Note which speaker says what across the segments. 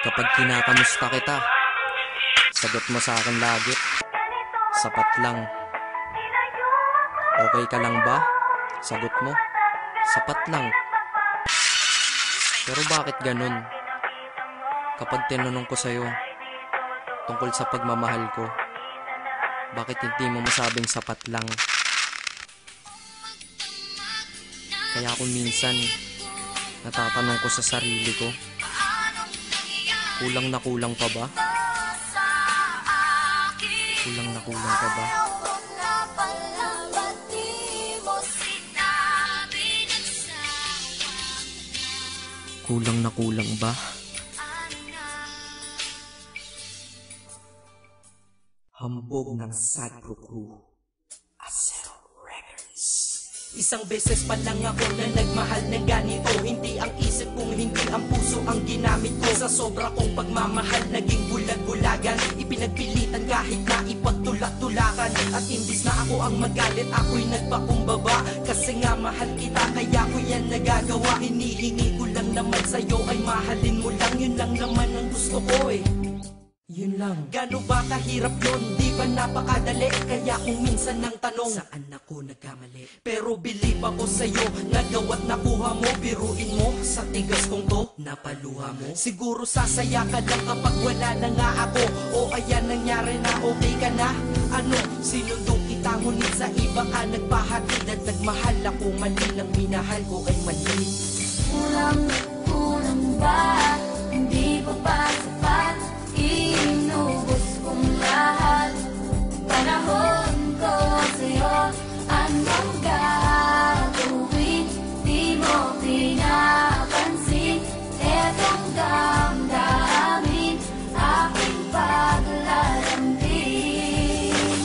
Speaker 1: Kapag kinakamusta kita, sagot mo sa akin lagi, sapat lang. Okay ka lang ba? Sagot mo, sapat lang. Pero bakit ganun? Kapag tinanong ko sa'yo, tungkol sa pagmamahal ko, bakit hindi mo masabing sapat lang? Kaya kung minsan, natatanong ko sa sarili ko, kulang na kulang pa ba? Kulang na kulang pa ba? Kulang na kulang ba? Hambog ng Sadko Crew.
Speaker 2: Isang beses pa lang ako na nagmahal ng ganito. Hindi ang isip kong hindi ang puso ang ginamit ko. Sa sobra kong pagmamahal naging bulag-bulagan. Ipinagpilitan kahit na ipagtulak-tulakan. At imbis na ako ang magalit ako'y nagpakumbaba Kasi nga mahal kita kaya ko yan nagagawa. Hinihingi ko lang naman sa'yo ay mahalin mo lang. Yun lang naman ang gusto ko eh yun lang Gano ba kahirap yun? Di ba napakadali? Kaya kung minsan nang tanong Saan ako nagkamali? Pero believe ako sa'yo Nagawa't nakuha mo Biruin mo sa tigas kong to Napaluha mo Siguro sasaya ka lang kapag wala na nga ako O ayan nangyari na okay ka na Ano? Sinundong kita ngunit sa iba ka nagpahatid At nagmahal ako mali Nang minahal ko ay mali
Speaker 3: Kulang, kulang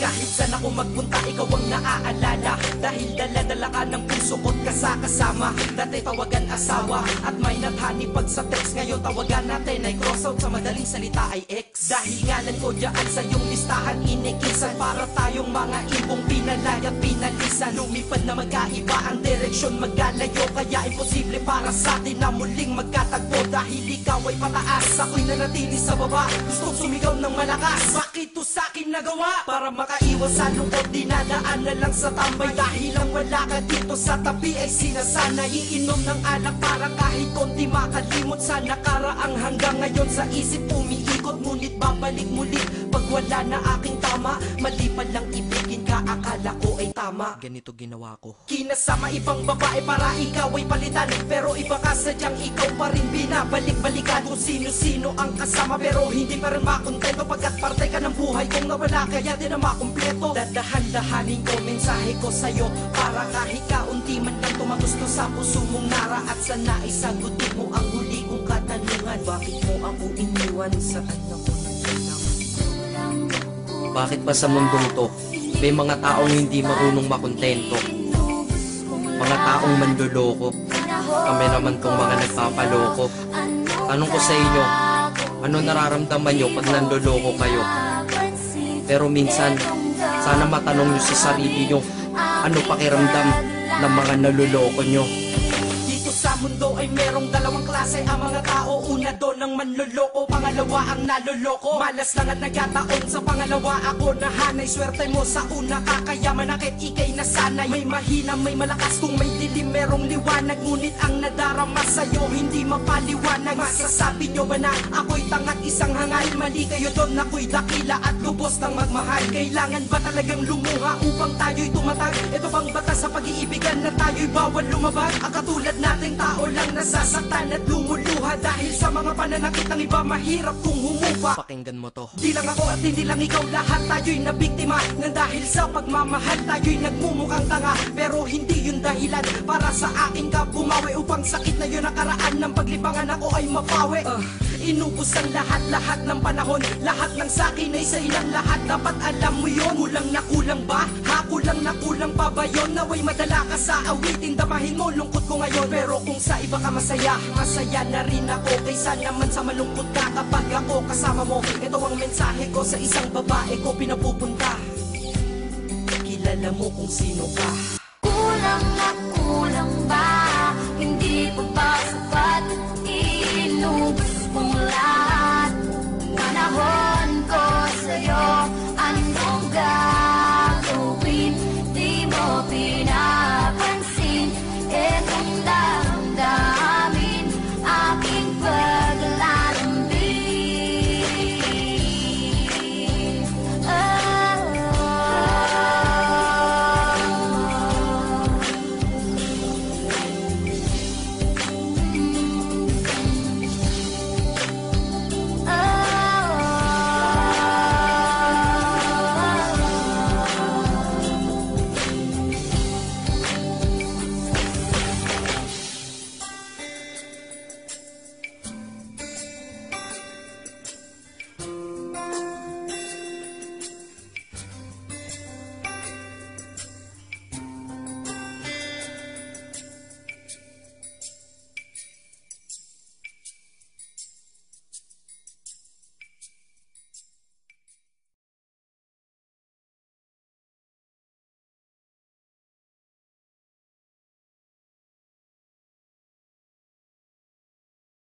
Speaker 2: Kahit saan ako magpunta, ikaw ang naaalala. Dahil dala-dala ka ng puso ko't kasakasama. Dati tawagan asawa At may nathani pag sa text. Ngayon tawagan natin ay cross out Sa madaling salita ay ex. Dahil ngalan ko dyan sa iyong listahan Inikisan para tayong mga ibong pinalay at pinalisan. Lumipad na magkaiba ang direksyon Magkalayo. Kaya imposible para sa atin Na muling magkatagpo. Dahil ikaw ay pataas Ako'y nanatili sa baba. Gustong sumigaw ng malakas nagawa? Para makaiwas sa lungkot Dinadaan na lang sa tambay Dahil ang wala ka dito sa tabi ay sinasanay Iinom ng alak para kahit konti makalimot Sa nakaraang hanggang ngayon sa isip umiikot Ngunit babalik muli wala na aking tama. Mali pa lang ibigin ka akala ko ay tama.
Speaker 1: Ganito ginawa ko.
Speaker 2: Kinasama ibang babae para ikaw ay palitan. Pero iba ka sadyang ikaw pa rin binabalik-balikan. Kung sino-sino ang kasama pero hindi pa rin makontento. Pagkat parte ka ng buhay kong nawala kaya di na makumpleto. Dadahan-dahanin ko mensahe ko sa'yo. Para kahit kaunti man lang tumagusto sa puso mong nara. At sana isagutin mo ang huli kong katanungan. Bakit mo ako iniwan saan ako
Speaker 1: Bakit ba sa mundong to, may mga taong hindi marunong makontento? Mga taong manloloko. Kami naman tong mga nagpapaloko. Tanong ko sa inyo, ano nararamdaman nyo pag nanloloko kayo? Pero minsan, sana matanong nyo sa sarili nyo, ano pakiramdam ng mga naluloko nyo?
Speaker 2: Mundo ay merong dalawang klase. Ang mga tao Una doon ang manloloko, pangalawa ang naloloko Malas lang at nagkataon sa pangalawa. Ako nahanay Swerte mo sa una. Kakayaman akit ikay nasanay May mahina, may malakas. Kung may dilim merong liwanag. Ngunit ang nadarama sa'yo hindi mapaliwanag. Masasabi nyo ba na ako'y tangat isang hangal? Mali kayo doon ako'y dakila at lubos ng magmahal Kailangan ba talagang lumuha upang tayo'y tumatag? Ito bang batas sa pag-iibigan na tayo'y bawal lumabag? Ang katulad nating tao lang nasasaktan at lumuluha Dahil sa mga pananakit ng iba mahirap kung humupa
Speaker 1: Pakinggan mo to.
Speaker 2: Di lang ako at hindi lang ikaw lahat tayo'y nabiktima Nang dahil sa pagmamahal tayo'y nagmumukhang tanga Pero hindi yun dahilan para sa akin ka bumawi Upang sakit na yun nakaraan ng paglibangan ako ay mapawi Ah, Inubos ang lahat-lahat ng panahon. Lahat ng sakin ay sa ilang lahat. Dapat alam mo yun. Kulang na kulang ba? Ha? Kulang na kulang pa ba yun? Naway madala ka sa awitin. Damahin mo lungkot ko ngayon. Pero kung sa iba ka masaya Masaya na rin ako. Kaysa naman sa malungkot ka Kapag ako kasama mo. Ito ang mensahe ko sa isang babae ko pinapupunta. Kilala mo kung sino ka